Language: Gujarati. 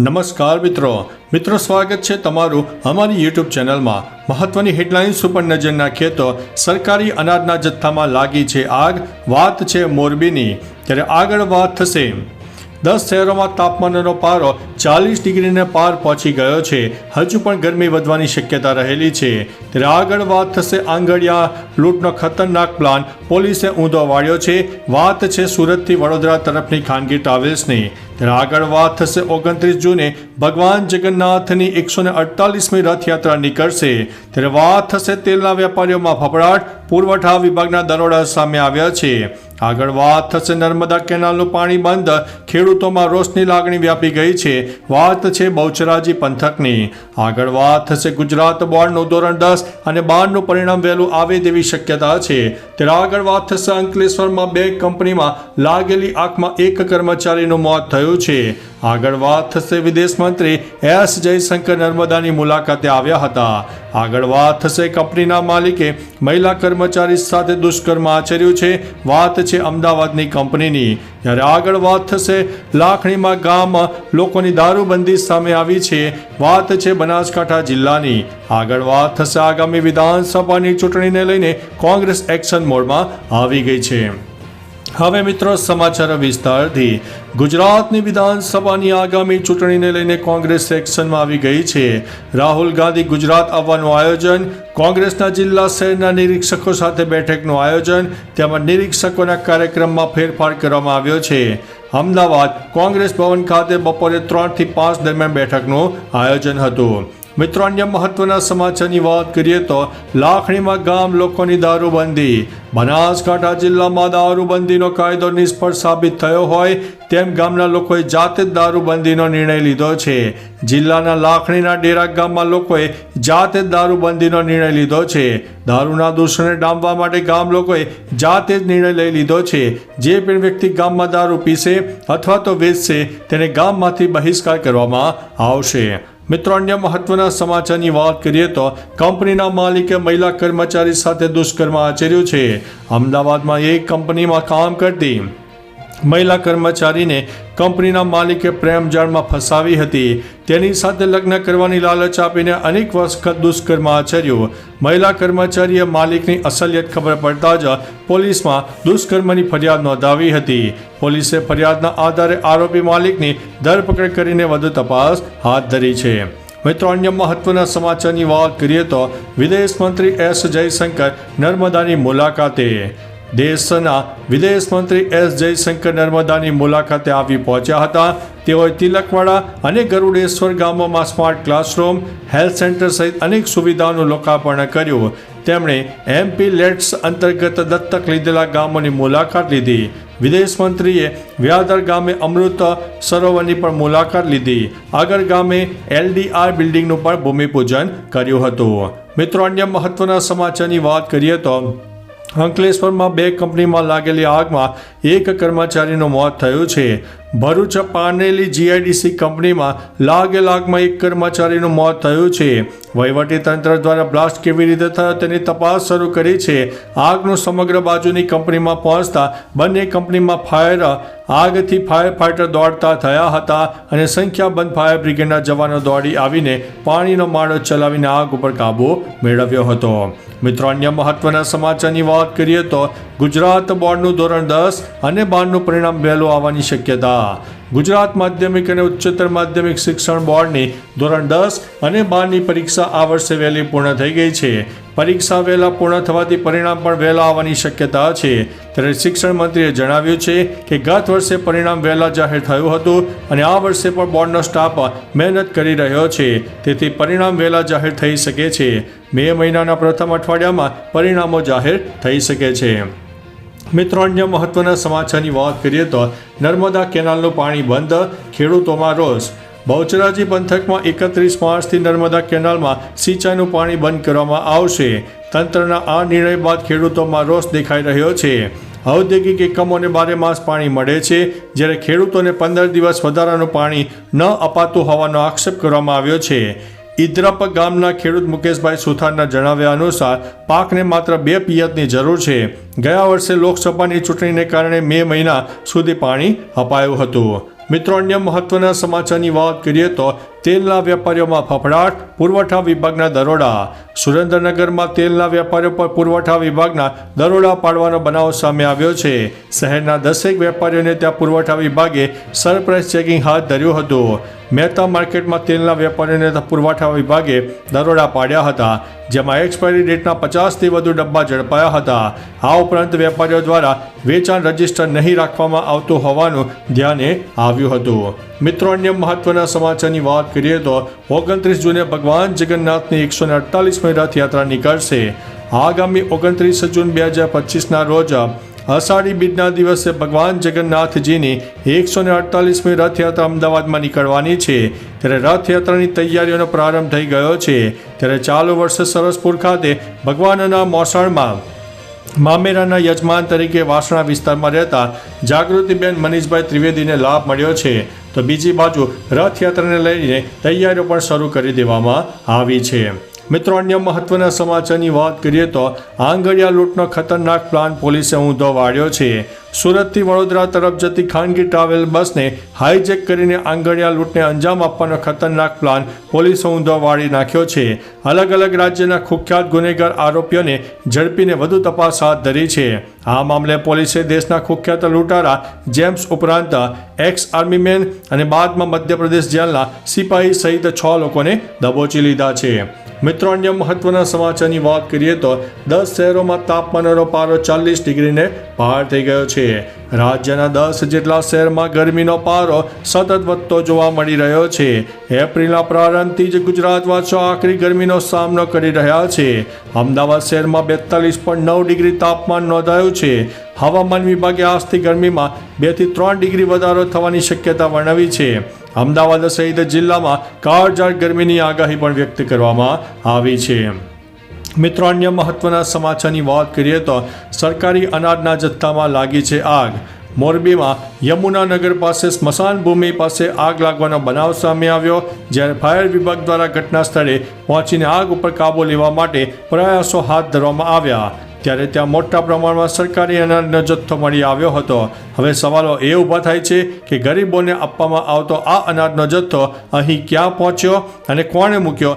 નમસ્કાર મિત્રો. મિત્રો, સ્વાગત છે તમારું અમારી યુટ્યુબ ચેનલમાં. મહત્વની હેડલાઇન્સ ઉપર નજર નાખીએ તો સરકારી અનાજના જથ્થામાં લાગી છે આગ. વાત છે મોરબીની. ત્યારે આગળ વાત થશે. દસ શહેરોમાં તાપમાનનો પારો ચાલીસ ડિગ્રીને પાર પહોંચી ગયો છે. હજુ પણ ગરમી વધવાની શક્યતા રહેલી છે. ત્યારે આગળ વાત થશે આંગળિયા લૂંટનો ખતરનાક પ્લાન. પોલીસે ઊંધો વાળ્યો છે. વાત છે સુરતથી વડોદરા તરફની ખાનગી ટ્રાવેલ્સની. ત્યારે આગળ વાત થશે ઓગણત્રીસ જૂને ભગવાન જગન્નાથની એકસો ને અડતાલીસમી રથયાત્રા નીકળશે. ત્યારે વાત થશે તેલના વેપારીઓમાં ફફડાટ. પુરવઠા વિભાગના દરોડા સામે આવ્યા છે. આગળ વાત થશે નર્મદા કેનાલનું પાણી બંધ. ખેડૂતોમાં રોષની લાગણી વ્યાપી ગઈ છે. વાત છે બહુચરાજી પંથકની. આગળ વાત થશે ગુજરાત બોર્ડનું ધોરણ દસ અને બારનું પરિણામ વહેલું આવે તેવી શક્યતા છે. ત્યારે આગળ વાત થશે અંકલેશ્વરમાં બે કંપનીમાં લાગેલી આંખમાં એક કર્મચારીનું મોત થયું છે. આગળ વાત થશે વિદેશ મંત્રી એસ જયશંકર નર્મદાની મુલાકાતે આવ્યા હતા. આગળ વાત થશે કંપનીના માલિકે મહિલા કર્મચારી સાથે દુષ્કર્મ આચર્યું છે. વાત છે અમદાવાદની કંપનીની. જ્યારે આગળ વાત થશે, લાખણીમાં ગામમાં લોકોની દારૂબંધી સામે આવી છે. વાત છે બનાસકાંઠા જિલ્લાની. આગળ વાત થશે આગામી વિધાનસભાની ચૂંટણીને લઈને કોંગ્રેસ એક્શન મોડમાં આવી ગઈ છે. હવે મિત્રો સમાચાર વિસ્તારથી. ગુજરાતની વિધાનસભાની આગામી ચૂંટણીને લઈને કોંગ્રેસ એક્શનમાં આવી ગઈ છે. રાહુલ ગાંધી ગુજરાત આવવાનું આયોજન, કોંગ્રેસના જિલ્લા શહેરના નિરીક્ષકો સાથે બેઠકનું આયોજન તેમજ નિરીક્ષકોના કાર્યક્રમમાં ફેરફાર કરવામાં આવ્યો છે. અમદાવાદ કોંગ્રેસ ભવન ખાતે બપોરે ત્રણથી પાંચ દરમિયાન બેઠકનું આયોજન હતું. મિત્રો, અન્ય મહત્વના સમાચારની વાત કરીએ તો લાખણીમાં ગામ લોકોની દારૂબંધી. બનાસકાંઠા જિલ્લામાં દારૂબંધીનો કાયદો નિષ્ફળ સાબિત થયો હોય તેમ ગામના લોકોએ જાતે જ દારૂબંધીનો નિર્ણય લીધો છે. જિલ્લાના લાખણીના ડેરા ગામમાં લોકોએ જાતે જ દારૂબંધીનો નિર્ણય લીધો છે. દારૂના દૂષણને ડામવા માટે ગામ લોકોએ જાતે જ નિર્ણય લઈ લીધો છે. જે પણ વ્યક્તિ ગામમાં દારૂ પીશે અથવા તો વેચશે તેને ગામમાંથી બહિષ્કાર કરવામાં આવશે. મિત્રો, અન્ય મહત્વના સમાચારની વાત કરીએ તો કંપનીના માલિકે મહિલા કર્મચારી સાથે દુષ્કર્મ આચર્યું છે. અમદાવાદમાં એક કંપનીમાં કામ કરતી મહિલા કર્મચારીને કંપનીના માલિકે પ્રેમ જાળમાં ફસાવી હતી. તેની સાથે લગ્ન કરવાની લાલચ આપીને અનેક વખત દુષ્કર્મ આચર્યું. મહિલા કર્મચારીએ માલિકની અસલિયત ખબર પડતા જ પોલીસમાં દુષ્કર્મની ફરિયાદ નોંધાવી હતી. પોલીસે ફરિયાદના આધારે આરોપી માલિકની ધરપકડ કરીને વધુ તપાસ હાથ ધરી છે. મિત્રો, અન્ય મહત્વના સમાચારની વાત કરીએ તો વિદેશ મંત્રી એસ જયશંકર નર્મદાની મુલાકાતે. દેશના વિદેશ મંત્રી એસ જયશંકર નર્મદાની મુલાકાતે આવી પહોંચ્યા હતા. તેઓએ તિલકવાડા અને ગરુડેશ્વર ગામોમાં સ્માર્ટ ક્લાસરૂમ, હેલ્થ સેન્ટર સહિત અનેક સુવિધાઓનું લોકાર્પણ કર્યું. તેમણે એમપી લેટ્સ અંતર્ગત દત્તક લીધેલા ગામોની મુલાકાત લીધી. વિદેશ મંત્રીએ વ્યાદર ગામે અમૃત સરોવરની પણ મુલાકાત લીધી. આગર ગામે એલડીઆર બિલ્ડિંગનું પણ ભૂમિપૂજન કર્યું હતું. મિત્રો, અન્ય મહત્વના સમાચારની વાત કરીએ તો અંકલેશ્વરમાં બે કંપનીમાં લાગેલી આગમાં એક કર્મચારીનું મોત થયું છે. ભરૂચ પાનેલી જીઆઈડીસી કંપનીમાં લાગે લાગમાં એક કર્મચારીનું મોત થયું છે. તંત્ર દ્વારા બ્લાસ્ટ કેવી રીતે થયો તેની તપાસ શરૂ કરી છે. આગનું સમગ્ર બાજુની કંપનીમાં પહોંચતા બંને કંપનીમાં ફાયર, આગથી ફાયર ફાઇટર દોડતા થયા હતા અને સંખ્યાબંધ ફાયર બ્રિગેડના જવાનો દોડી આવીને પાણીનો માળો ચલાવીને આગ ઉપર કાબુ મેળવ્યો હતો. મિત્રો, અન્ય મહત્વના સમાચારની વાત કરીએ તો ગુજરાત બોર્ડનું ધોરણ દસ અને બારનું પરિણામ વહેલું આવવાની શક્યતા. ગુજરાત માધ્યમિક અને ઉચ્ચતર માધ્યમિક શિક્ષણ બોર્ડની ધોરણ દસ અને બારની પરીક્ષા આ વર્ષે વહેલી પૂર્ણ થઈ ગઈ છે. પરીક્ષા વહેલા પૂર્ણ થવાથી પરિણામ પણ વહેલા આવવાની શક્યતા છે. ત્યારે શિક્ષણ મંત્રીએ જણાવ્યું છે કે ગત વર્ષે પરિણામ વહેલા જાહેર થયું હતું અને આ વર્ષે પણ બોર્ડનો સ્ટાફ મહેનત કરી રહ્યો છે. તેથી પરિણામ વહેલા જાહેર થઈ શકે છે. મે મહિનાના પ્રથમ અઠવાડિયામાં પરિણામો જાહેર થઈ શકે છે. મિત્રો, અન્ય મહત્વના સમાચારની વાત કરીએ તો નર્મદા કેનાલનું પાણી બંધ, ખેડૂતોમાં રોષ. બહુચરાજી પંથકમાં એકત્રીસ માર્ચથી નર્મદા કેનાલમાં સિંચાઈનું પાણી બંધ કરવામાં આવશે. તંત્રના આ નિર્ણય બાદ ખેડૂતોમાં રોષ દેખાઈ રહ્યો છે. ઔદ્યોગિક એકમોને બારે માસ પાણી મળે છે, જ્યારે ખેડૂતોને પંદર દિવસ વધારાનું પાણી ન અપાતું હોવાનો આક્ષેપ કરવામાં આવ્યો છે. ઇદ્રપ ગામના ખેડૂત મુકેશભાઈ સુથારના જણાવ્યા અનુસાર પાકને માત્ર બે પિયતની જરૂર છે. ગયા વર્ષે લોકસભાની ચૂંટણીને કારણે મે મહિના સુધી પાણી અપાયું હતું. મિત્રો, અન્ય મહત્વના સમાચારની વાત કરીએ તો તેલના વેપારીઓમાં ફફડાટ, પુરવઠા વિભાગના દરોડા. સુરેન્દ્રનગરમાં તેલના વેપારીઓ પર પુરવઠા વિભાગના દરોડા પાડવાનો બનાવ સામે આવ્યો છે. શહેરના દસેક વેપારીઓને ત્યાં પુરવઠા વિભાગે સરપ્રાઇઝ ચેકિંગ હાથ ધર્યું હતું. મહેતા માર્કેટમાં તેલના વેપારીઓને પુરવઠા વિભાગે દરોડા પાડ્યા હતા, જેમાં એક્સપાયરી ડેટના પચાસથી વધુ ડબ્બા ઝડપાયા હતા. આ ઉપરાંત વેપારીઓ દ્વારા વેચાણ રજિસ્ટર નહીં રાખવામાં આવતું હોવાનું ધ્યાને આવ્યું હતું. મિત્રો, અન્ય મહત્વના સમાચારની વાત કરીએ તો ઓગણત્રીસ જૂને ભગવાન જગન્નાથની એકસો ને અડતાલીસમી રથયાત્રા નીકળશે. આગામી ઓગણત્રીસ જૂન બે હજાર પચીસના રોજ અષાઢી બીજના દિવસે ભગવાન જગન્નાથજીની એકસો ને અડતાલીસમી રથયાત્રા અમદાવાદમાં નીકળવાની છે. ત્યારે રથયાત્રાની તૈયારીઓનો પ્રારંભ થઈ ગયો છે. ત્યારે ચાલુ વર્ષે સરસપુર ખાતે ભગવાનના મોસાળમાં મામેરાના યજમાન તરીકે વાસણા વિસ્તારમાં રહેતા જાગૃતિબેન મનીષભાઈ ત્રિવેદીને લાભ મળ્યો છે. તો બીજી બાજુ રથયાત્રાને લઈને તૈયારીઓ પણ શરૂ કરી દેવામાં આવી છે. મિત્રો, અન્ય મહત્વના સમાચારની વાત કરીએ તો આંગળિયા લૂંટનો ખતરનાક પ્લાન પોલીસે ઊંધો વાળ્યો છે. સુરતથી વડોદરા તરફ જતી ખાનગી ટ્રાવેલ બસને હાઈજેક કરીને આંગળિયા લૂંટને અંજામ આપવાનો ખતરનાક પ્લાન પોલીસે ઊંધો વાળી નાખ્યો છે. અલગ અલગ રાજ્યના કુખ્યાત ગુનેગાર આરોપીઓને ઝડપીને વધુ તપાસ હાથ ધરી છે. આ મામલે પોલીસે દેશના કુખ્યાત લૂંટારા જેમ્સ ઉપરાંત એક્સ આર્મીમેન અને બાદમાં મધ્યપ્રદેશ જેલના સિપાહી સહિત છ લોકોને દબોચી લીધા છે. મિત્રો, અન્ય મહત્વના સમાચારની વાત કરીએ તો દસ શહેરોમાં તાપમાનનો પારો ચાલીસ ડિગ્રીને પાર થઈ ગયો છે. રાજ્યના દસ જેટલા શહેરમાં ગરમીનો પારો સતત વધતો જોવા મળી રહ્યો છે. એપ્રિલના પ્રારંભથી જ ગુજરાતવાસીઓ આખરી ગરમીનો સામનો કરી રહ્યા છે. અમદાવાદ શહેરમાં બેતાલીસ પોઈન્ટ નવ ડિગ્રી તાપમાન નોંધાયું છે. હવામાન વિભાગે આજથી ગરમીમાં બેથી ત્રણ ડિગ્રી વધારો થવાની શક્યતા વર્ણવી છે. અમદાવાદ સહિત જિલ્લામાં કાળઝાળ ગરમીની આગાહી પણ વ્યક્ત કરવામાં આવી છે. મિત્રો અન્ય મહત્વના સમાચારની વાત કરીએ તો સરકારી અનાજના જથ્થામાં લાગી છે આગ. મોરબીમાં યમુનાનગર પાસે સ્મશાન ભૂમિ પાસે આગ લાગવાનો બનાવ સામે આવ્યો, જ્યારે ફાયર વિભાગ દ્વારા ઘટના સ્થળે પહોંચીને આગ ઉપર કાબૂ લેવા માટે પ્રયાસો હાથ ધરવામાં આવ્યા. ત્યારે ત્યાં મોટા પ્રમાણમાં સરકારી અનાજનો જથ્થો મળી આવ્યો હતો. હવે સવાલો એ ઊભા થાય છે કે ગરીબોને આપવામાં આવતો આ અનાજનો જથ્થો અહીં ક્યાં પહોંચ્યો અને કોણે મૂક્યો?